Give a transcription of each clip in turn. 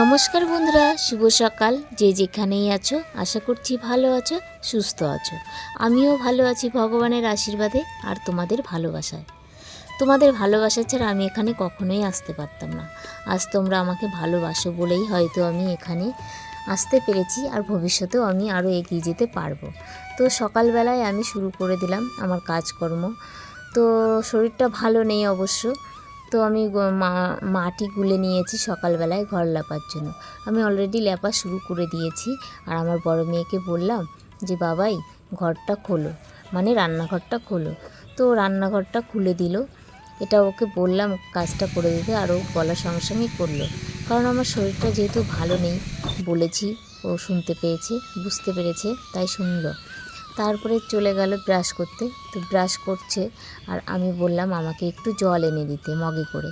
নমস্কার বন্ধুরা, শুভ সকাল। যে যেখানেই আছো, আশা করছি ভালো আছো, সুস্থ আছো। আমিও ভালো আছি ভগবানের আশীর্বাদে আর তোমাদের ভালোবাসায়। তোমাদের ভালোবাসা ছাড়া আমি এখানে কখনোই আসতে পারতাম না। আজ তোমরা আমাকে ভালোবাসো বলেই হয়তো আমি এখানে আসতে পেরেছি আর ভবিষ্যতেও আমি আরও এগিয়ে যেতে পারব। তো সকালবেলায় আমি শুরু করে দিলাম আমার কাজকর্ম। তো শরীরটা ভালো নেই অবশ্য। তো আমি মাটি গুলে নিয়েছি সকালবেলায় ঘর লেপার জন্য। আমি অলরেডি লেপা শুরু করে দিয়েছি। আর আমার বড় মেয়েকে বললাম যে, বাবাই, ঘরটা খোলো। মানে রান্নাঘরটা খোলো। তো রান্নাঘরটা খুলে দিল। এটা ওকে বললাম, কাজটা করে দিতে। আর ও বলার সঙ্গে সঙ্গেই করল। কারণ আমার শরীরটা যেহেতু ভালো নেই বলেছি, ও শুনতে পেয়েছে, বুঝতে পেরেছে, তাই শুনলো। তারপরে চলে গেল ব্রাশ করতে। তো ব্রাশ করছে আর আমি বললাম, আমাকে একটু জল এনে দিতে মগে করে।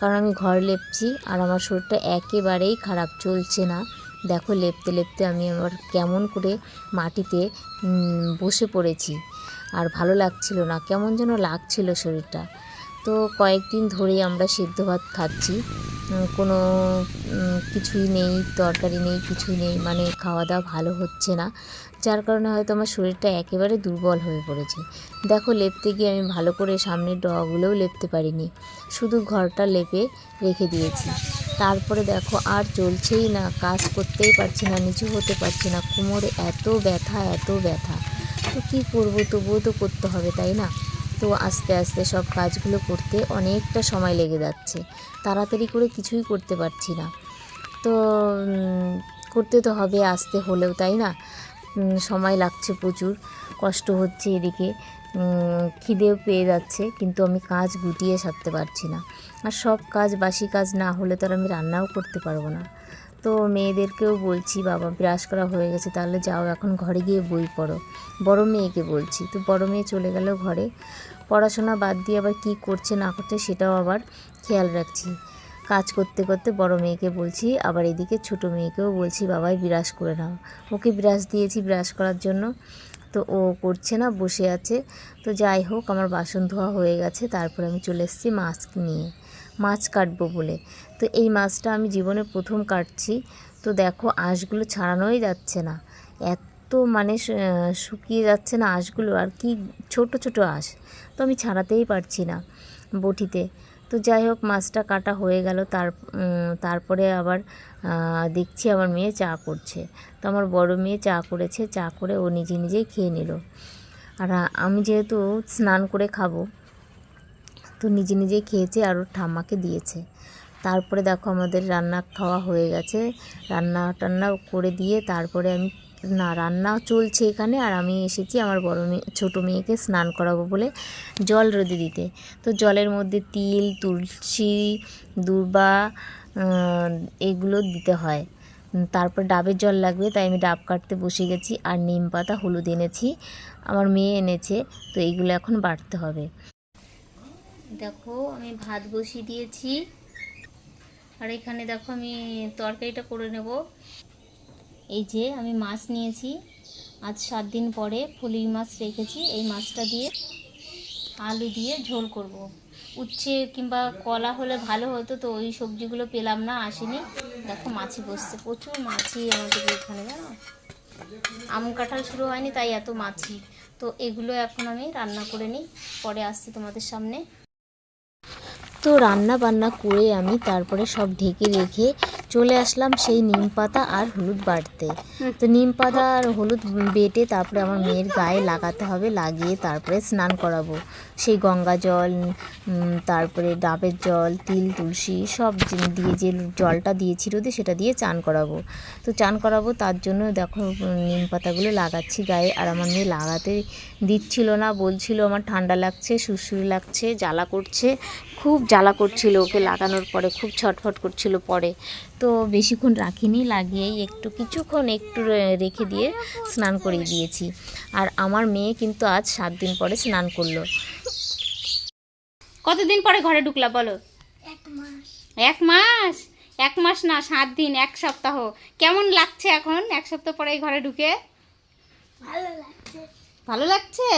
কারণ আমি ঘর লেপছি আর আমার শরীরটা একেবারেই খারাপ, চলছে না। দেখো, লেপতে লেপতে আমি আমার কেমন করে মাটিতে বসে পড়েছি। আর ভালো লাগছিল না, কেমন যেন লাগছিল শরীরটা। তো কয়েকদিন ধরেই আমরা সিদ্ধ ভাত খাচ্ছি। কোনো কিছুই নেই, তরকারি নেই, কিছুই নেই মানে খাওয়া দাওয়া ভালো হচ্ছে না। যার কারণে হয়তো আমার শরীরটা একেবারে দুর্বল হয়ে পড়েছে। দেখো, লেপতে গিয়ে আমি ভালো করে সামনের ডগাগুলোও লেপতে পারিনি। শুধু ঘরটা লেপে রেখে দিয়েছি। তারপরে দেখো, আর চলছেই না, কাজ করতেই পারছি না, নিচু হতে পারছি না, কোমরে এত ব্যথা এত ব্যথা। তো কী করব, তবুও তো করতে হবে, তাই না? তো আস্তে আস্তে সব কাজগুলো করতে অনেকটা সময় লেগে যাচ্ছে। তাড়াতাড়ি করে কিছুই করতে পারছি না। তো করতে তো হবে, আসতে হলেও, তাই না? সময় লাগছে প্রচুর, কষ্ট হচ্ছে এদিকে। খিদেও পেয়ে যাচ্ছে, কিন্তু আমি কাজ গুটিয়ে সারতে পারছি না। আর সব কাজ বাসি কাজ না হলে তো আর আমি রান্নাও করতে পারব না। তো মেয়েদেরকেও বলছি, বাবা, ব্রাশ করা হয়ে গেছে, তাহলে যাও, এখন ঘরে গিয়ে বই পড়ো। বড় মেয়েকে বলছি, তো বড় মেয়ে চলে গেল ঘরে। পড়াশোনা বাদ দিয়ে আবার কী করছে না করছে সেটাও আবার খেয়াল রাখছি। কাজ করতে করতে বড় মেয়েকে বলছি, আবার এদিকে ছোট মেয়েকেও বলছি, বাবাই বিরাজ করে নাও। ওকে বিরাজ দিয়েছি বিরাজ করার জন্য। তো ও করছে না, বসে আছে। তো যাই হোক, আমার বাসন ধোয়া হয়ে গেছে, তারপরে আমি চলে এসেছি মাছ নিয়ে। মাছ কাটবো বলে। তো এই মাছটা আমি জীবনে প্রথম কাটছি। তো দেখো, আঁশগুলো ছাড়ানোই যাচ্ছে না। এত মানে শুকিয়ে যাচ্ছে না আঁশগুলো আর কি ছোট ছোট আঁশ। তো আমি ছাড়াতেই পারছি না বটিতে। তো যাই হোক, মাছটা কাটা হয়ে গেল। তার তারপরে আবার দেখছি আমার মেয়ে চা করছে। তো আমার বড় মেয়ে চা করেছে। চা করে ও নিজে নিজেই খেয়ে নিল। আর আমি যেহেতু স্নান করে খাব, তো নিজে নিজেই খেয়েছে আর ওর ঠাম্মাকে দিয়েছে। তারপরে দেখো আমাদের রান্না খাওয়া হয়ে গেছে। রান্না টান্না করে দিয়ে তারপরে আমি না রান্না চলছে এখানে আর আমি এসেছি আমার বড় মেয়ে, ছোটো মেয়েকে স্নান করাবো বলে জল রোদে দিতে। তো জলের মধ্যে তিল, তুলসী, দুর্বা এগুলো দিতে হয়। তারপর ডাবের জল লাগবে, তাই আমি ডাব কাটতে বসে গেছি আর নিম পাতা, হলুদ এনেছি। আমার মেয়ে এনেছে, তো এইগুলো এখন বাটতে হবে। দেখো, আমি ভাত বসিয়ে দিয়েছি। আর এখানে দেখো আমি তরকারিটা করে নেব। এই যে আমি মাছ নিয়েছি। আজ সাত দিন পরে ফলি মাছ রেখেছি। এই মাছটা দিয়ে আলু দিয়ে ঝোল করব। উচ্ছে কিংবা কলা হলে ভালো হতো, তো ওই সবজিগুলো পেলাম না, আসেনি। দেখো মাছি বসছে। প্রচুর মাছি আমাদের এখানে, জানো? আম কাঁঠাল শুরু হয়নি, তাই এত মাছি। তো এগুলো এখন আমি রান্না করে নিই। পরে আসছি তোমাদের সামনে। তো রান্না বান্না করে আমি তারপরে সব ঢেকে রেখে চলে আসলাম সেই নিম পাতা আর হলুদ বাটতে তো নিম পাতা আর হলুদ বেটে তারপরে আমার মেয়ের গায়ে লাগাতে হবে, লাগিয়ে তারপরে স্নান করাবো। সেই গঙ্গা জল তারপরে ডাবের জল, তিল, তুলসী সব দিয়ে যে জলটা দিয়েছি রোদে সেটা দিয়ে চান করাবো। তো চান করাবো তার জন্য দেখো নিম পাতাগুলো লাগাচ্ছি গায়ে আর আমার মেয়ে লাগাতে দিচ্ছিল না, বলছিল আমার ঠান্ডা লাগছে সুরসুরি লাগছে, জ্বালা করছে, খুব জ্বালা করছিল ওকে লাগানোর পরে, খুব ছটফট করছিল পরে। তো বেশিক্ষণ রাখিনি লাগিয়েই একটু কিছুক্ষণ একটু রেখে দিয়ে স্নান করিয়ে দিয়েছি। আর আমার মেয়ে কিন্তু আজ সাত দিন পরে স্নান করল। কতদিন পরে ঘরে ঢুকলা বলো? এক মাস। এক মাস? না সাত দিন এক সপ্তাহ। কেমন লাগছে এখন? এক সপ্তাহ পরে ঘরে ঢুকে? ভালো লাগছে।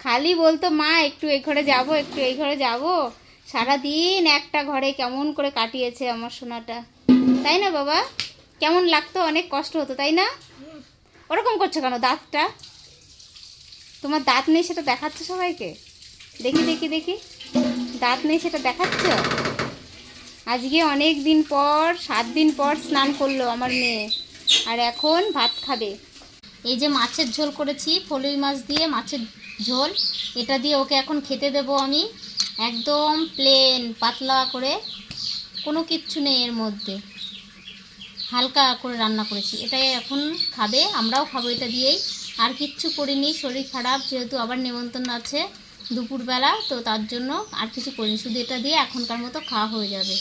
খালি বলতো মা একটু এই ঘরে যাব একটু এই ঘরে যাব। সারাদিন একটা ঘরে কেমন করে কাটিয়েছে আমার সোনাটা। তাই না বাবা? কেমন লাগতো? অনেক কষ্ট হতো তাই না? ওরকম করছ কেন দাঁতটা? তোমার দাঁত নেই সেটা দেখাচ্ছ সবাইকে? দেখি দেখি দেখি। দাঁত নেই সেটা দেখাচ্ছ? আজকে অনেক দিন পর, সাত দিন পর স্নান করল আমার মেয়ে। আর এখন ভাত খাবে। এই যে মাছের ঝোল করেছি ফলুই মাছ দিয়ে মাছের ঝোল। এটা দিয়ে ওকে এখন খেতে দেবো আমি একদম প্লেন পাতলা করে। কোনো কিচ্ছু নেই এর মধ্যে। হালকা করে রান্না করেছি। এটাই এখন খাবে, আমরাও খাব এটা দিয়েই। আর কিচ্ছু করিনি, শরীর খারাপ, যেহেতু আবার নেমন্তন্ন আছে। দুপুরবেলা, তো তার জন্য আর কিছু করিনি শুধু এটা দিয়ে এখনকার মতো খাওয়া হয়ে যাবে।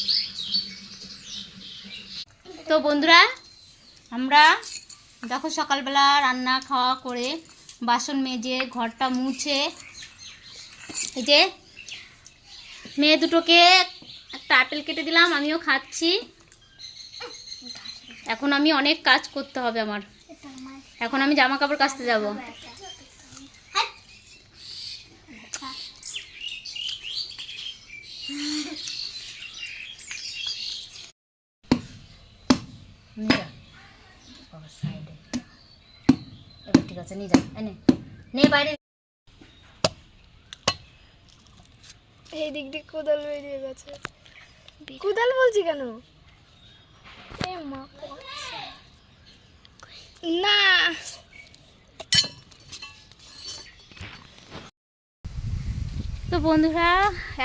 তো বন্ধুরা, আমরা দেখো সকালবেলা রান্না খাওয়া করে বাসন মেজে, ঘরটা মুছে, এই যে মেয়ে দুটোকে একটা আপেল কেটে দিলাম, আমিও খাচ্ছি। এখন আমি অনেক কাজ করতে হবে আমার। এখন আমি জামা কাপড় কাচতে যাব ঠিক আছে নিয়ে যা এনে নে। বাইরে। এই দিক দিয়ে কোদাল বেরিয়ে গেছে। কোদাল বলছি কেন। না। তো বন্ধুরা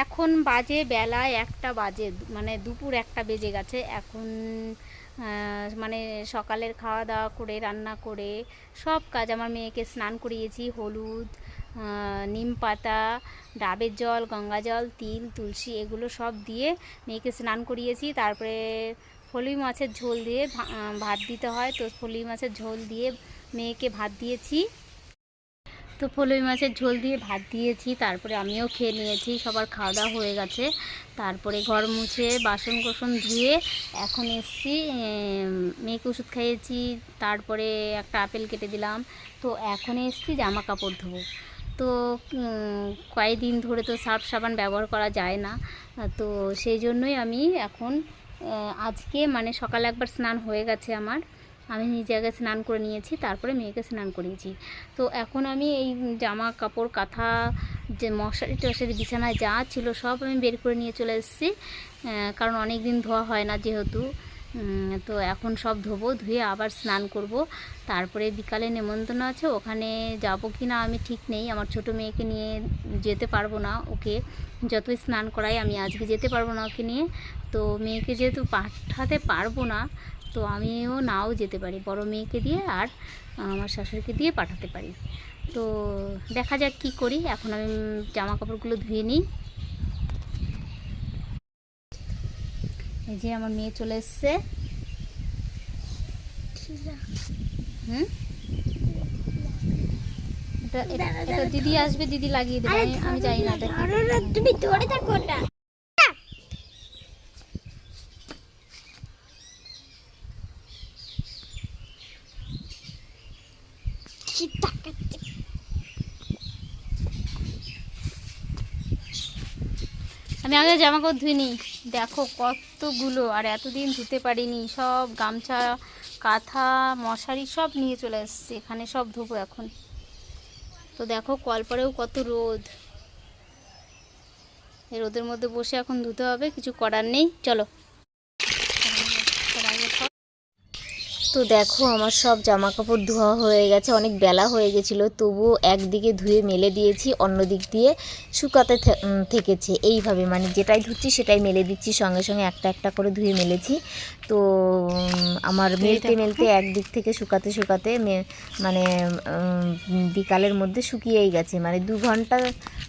এখন বাজে বেলায় একটা বাজে মানে দুপুর একটা বেজে গেছে। এখন মানে সকালের খাওয়া দাওয়া করে, রান্না করে, সব কাজ আমার মেয়েকে স্নান করিয়েছি। হলুদ নিম পাতা, ডাবের জল, গঙ্গা জল, তিল, তুলসী এগুলো সব দিয়ে মেয়েকে স্নান করিয়েছি। তারপরে ফলুই মাছের ঝোল দিয়ে ভাত দিতে হয়। তো ফলুই মাছের ঝোল দিয়ে মেয়েকে ভাত দিয়েছি। তো ফলুই মাছের ঝোল দিয়ে ভাত দিয়েছি, তারপরে আমিও খেয়ে নিয়েছি, সবার খাওয়া দাওয়া হয়ে গেছে। তারপরে ঘর মুছে বাসন কোসন ধুয়ে এখন এসছি মেয়েকে ওষুধ খাইয়েছি, তারপরে একটা আপেল কেটে দিলাম। তো এখন এসছি জামা কাপড় ধোবো। তো কয়েকদিন ধরে তো সার্ফ সাবান ব্যবহার করা যায় না। তো সেই জন্যই আমি এখন আজকে মানে সকালে একবার স্নান হয়ে গেছে আমার। আমি নিজে আগে স্নান করে নিয়েছি, তারপরে মেয়েকে স্নান করিয়েছি। তো এখন আমি এই জামা কাপড়, কাঁথা, যে মশারি টশারি, বিছানায় যা ছিল সব আমি বের করে নিয়ে চলে এসেছি। কারণ অনেক দিন ধোয়া হয় না যেহেতু। তো এখন সব ধোবো, ধুয়ে আবার স্নান করব। তারপরে বিকালে নেমন্তন্ন আছে, ওখানে যাব কি না আমি ঠিক নেই। আমার ছোট মেয়েকে নিয়ে যেতে পারব না ওকে। যতই স্নান করাই আমি আজকে যেতে পারব না ওকে নিয়ে। তো মেয়েকে যেহেতু পাঠাতে পারব না তো আমিও নাও যেতে পারি, বড় মেয়েকে দিয়ে আর আমার শাশুড়িকে দিয়ে পাঠাতে পারি। তো দেখা যাক কি করি, এখন আমি জামা কাপড়গুলো ধুয়ে নিই। এই যে আমার মেয়ে চলে এসছে। হুম? এটা দিদি আসবে, দিদি লাগিয়ে দেবে, আমি আমি জানি না তুমি ধরে থাকো আমি আগে জামা কাপড় ধুইনি। দেখো কতগুলো, আর এতদিন ধুতে পারিনি। সব গামছা, কাঁথা, মশারি সব নিয়ে চলে এসেছি। এখানে সব ধোবো এখন। তো দেখো কলপারেও কত রোদ। এই রোদের মধ্যে বসে এখন ধুতে হবে, কিছু করার নেই। চলো। তো দেখো আমার সব জামা কাপড় ধোয়া হয়ে গেছে অনেক বেলা হয়ে গেছিল তবুও একদিকে ধুয়ে মেলে দিয়েছি অন্য দিক দিয়ে শুকাতে থেকেছে। এইভাবে মানে যেটাই ধুচ্ছি সেটাই মেলে দিচ্ছি সঙ্গে সঙ্গে একটা একটা করে ধুয়ে মেলেছি। তো আমার মেলতে মেলতে একদিক থেকে শুকাতে শুকাতে মানে বিকালের মধ্যে শুকিয়েই গেছে। মানে দু ঘণ্টা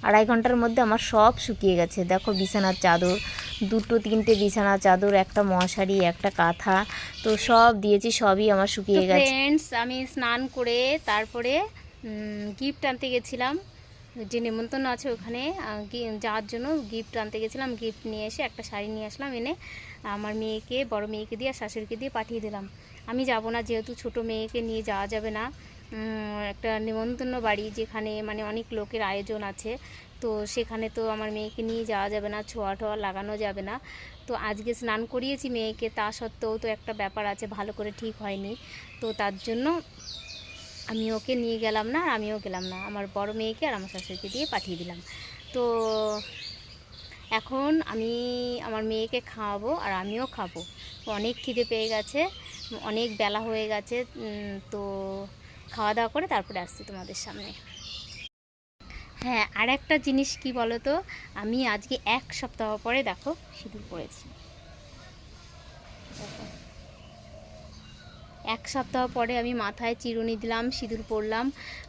আড়াই ঘণ্টার মধ্যে আমার সব শুকিয়ে গেছে। দেখো বিছানার চাদর দুটো তিনটে বিছানা চাদর একটা মশারি একটা কাঁথা তো সব দিয়েছি সবই আমার শুকিয়ে গেছে। ফ্রেন্ডস আমি স্নান করে তারপরে গিফট আনতে গেছিলাম। যে নেমন্তন্ন আছে ওখানে যাওয়ার জন্য গিফট আনতে গেছিলাম। গিফট নিয়ে এসে একটা শাড়ি নিয়ে আসলাম এনে আমার মেয়েকে বড় মেয়েকে দিয়ে আর শাশুড়িকে দিয়ে পাঠিয়ে দিলাম। আমি যাব না যেহেতু ছোট মেয়েকে নিয়ে যাওয়া যাবে না। একটা নেমন্তন্ন বাড়ি যেখানে মানে অনেক লোকের আয়োজন আছে। তো সেখানে তো আমার মেয়েকে নিয়ে যাওয়া যাবে না, ছোঁয়া টোয়া লাগানো যাবে না। তো আজকে স্নান করিয়েছি মেয়েকে, তা সত্ত্বেও তো একটা ব্যাপার আছে, ভালো করে ঠিক হয়নি। তো তার জন্য আমি ওকে নিয়ে গেলাম না আর আমিও গেলাম না। আমার বড় মেয়েকে আর আমার শাশুড়িকে দিয়ে পাঠিয়ে দিলাম। তো এখন আমি আমার মেয়েকে খাওয়াবো আর আমিও খাব। অনেক খিদে পেয়ে গেছে, অনেক বেলা হয়ে গেছে তো খাওয়া দাওয়া করে তারপরে আসছি তোমাদের সামনে। হ্যাঁ আর একটা জিনিস কি বলো তো আমি আজকে এক সপ্তাহ পরে দেখো সিঁদুর দেখো। এক সপ্তাহ পরে আমি মাথায় চিরুনি দিলাম, সিঁদুর পরলাম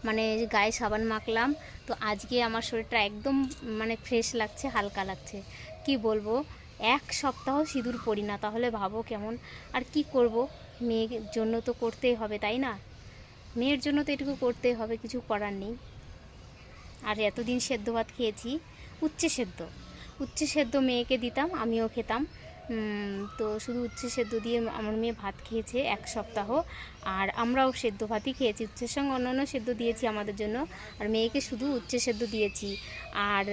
মানে গায়ে সাবান মাখলাম। তো আজকে আমার শরীরটা একদম মানে ফ্রেশ লাগছে, হালকা লাগছে। কি বলব? এক সপ্তাহ সিঁদুর পরি না, তাহলে ভাবো কেমন? আর কি করব? মেয়ের জন্য তো করতেই হবে, তাই না? মেয়ের জন্য তো এটুকু করতেই হবে, কিছু করার নেই। আর এতদিন সেদ্ধ ভাত খেয়েছি, উচ্ছে সেদ্ধ। উচ্ছে সেদ্ধ মেয়েকে দিতাম, আমিও খেতাম। তো শুধু উচ্ছে সেদ্ধ দিয়ে আমার মেয়ে ভাত খেয়েছে এক সপ্তাহ, আর আমরাও সেদ্ধ ভাতই খেয়েছি। উচ্ছের সঙ্গে অন্যান্য সেদ্ধ দিয়েছি আমাদের জন্য, আর মেয়েকে শুধু উচ্ছে সেদ্ধ দিয়েছি। আর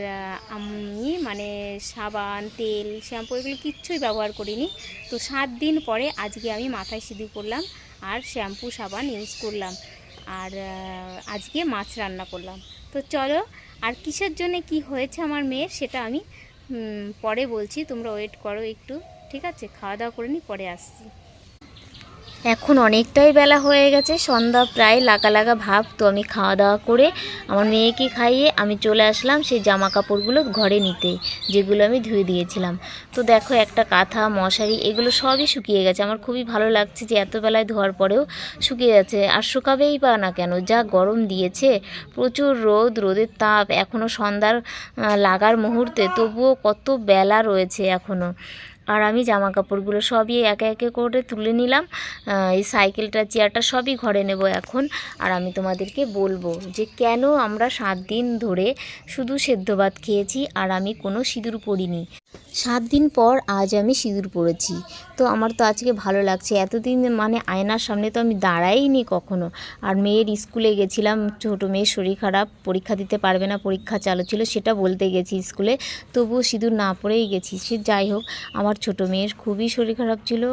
আমি মানে সাবান, তেল, শ্যাম্পু এগুলো কিচ্ছুই ব্যবহার করিনি। তো সাত দিন পরে আজকে আমি মাথায় সিঁদুর করলাম আর শ্যাম্পু, সাবান ইউজ করলাম। আর আজকে মাছ রান্না করলাম। তো চলো, আর কিসের জন্যে কি হয়েছে আমার মেয়ের সেটা আমি পরে বলছি, তোমরা ওয়েট করো একটু, ঠিক আছে? খাওয়া দাওয়া করে নি, পরে আসছি। এখন অনেকটাই বেলা হয়ে গেছে, সন্ধ্যা প্রায় লাগা লাগা ভাব, তো আমি খাওয়া দাওয়া করে আমার মেয়েকে খাইয়ে আমি চলে আসলাম সেই জামা কাপড়গুলো ঘরে নিতে, যেগুলো আমি ধুয়ে দিয়েছিলাম। তো দেখো একটা কাঁথা, মশারি, এগুলো সবই শুকিয়ে গেছে। আমার খুবই ভালো লাগছে যে এত বেলায় ধোয়ার পরেও শুকিয়ে যাচ্ছে। আর শুকাবেই পা না কেন, যা গরম দিয়েছে, প্রচুর রোদ, রোদের তাপ এখনও সন্ধ্যার লাগার মুহূর্তে তবুও কত বেলা রয়েছে এখনও আর আমি জামা কাপড়গুলো সবই একে একে করে তুলে নিলাম। এই সাইকেলটা, চেয়ারটা সবই ঘরে নেব এখন। আর আমি তোমাদেরকে বলব যে কেন আমরা সাত দিন ধরে শুধু সেদ্ধ ভাত খেয়েছি আর আমি কোনো সিঁদুর পরিনি। সাত দিন পর আজ আমি সিঁদুর পরেছি। তো আমার তো আজকে ভালো লাগছে। এতদিন মানে আয়নার সামনে তো আমি দাঁড়াইনি কখনো। আর মেয়ের স্কুলে গেছিলাম, ছোটো মেয়ের শরীর খারাপ, পরীক্ষা দিতে পারবে না, পরীক্ষা চালু ছিল, সেটা বলতে গেছি স্কুলে। তবুও সিঁদুর না পরেই গেছি। সে যাই হোক, আমার ছোটো মেয়ের খুবই শরীর খারাপ ছিল,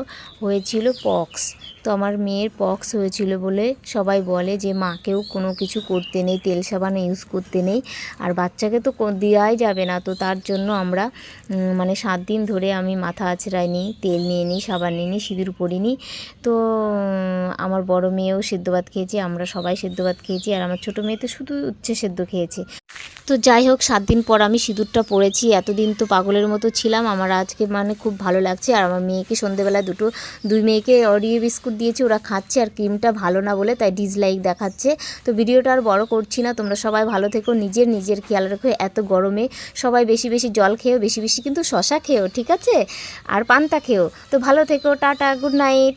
হয়েছিল পক্স। তো আমার মেয়ের পক্স হয়েছিল বলে সবাই বলে যে মাকেও কোনো কিছু করতে নেই, তেল সাবান ইউজ করতে নেই। আর বাচ্চাকে তো দেওয়াই যাবে না। তো তার জন্য আমরা মানে সাত দিন ধরে আমি মাথা আছড়াইনি, তেল নিয়ে নিই সাবান নিয়ে নিই সিঁদুর পরিনি। তো, আমার বড় মেয়েও সেদ্ধ ভাত খেয়েছে, আমরা সবাই সেদ্ধ ভাত খেয়েছি, আর আমার ছোটো মেয়ে তো শুধু উচ্ছে সেদ্ধ খেয়েছে। তো যাই হোক, সাত দিন পর আমি সিঁদুরটা পরেছি। এতদিন তো পাগলের মতো ছিলাম। আমার আজকে মানে খুব ভালো লাগছে। আর আমার মেয়েকে সন্ধেবেলা দুটো, দুই মেয়েকে অরিও বিস্কুট দিয়েছি। ওরা খাচ্ছে আর ক্রিমটা ভালো না বলে তাই ডিসলাইক দেখাচ্ছে। তো ভিডিওটা আর বড় করছি না। তোমরা সবাই ভালো থেকো। নিজের নিজের খেয়াল রেখো। এত গরমে সবাই বেশি বেশি জল খেও বেশি বেশি কিন্তু শশা খেও ঠিক আছে? আর পান্তা খেও তো ভালো থেকো। Tata, good night.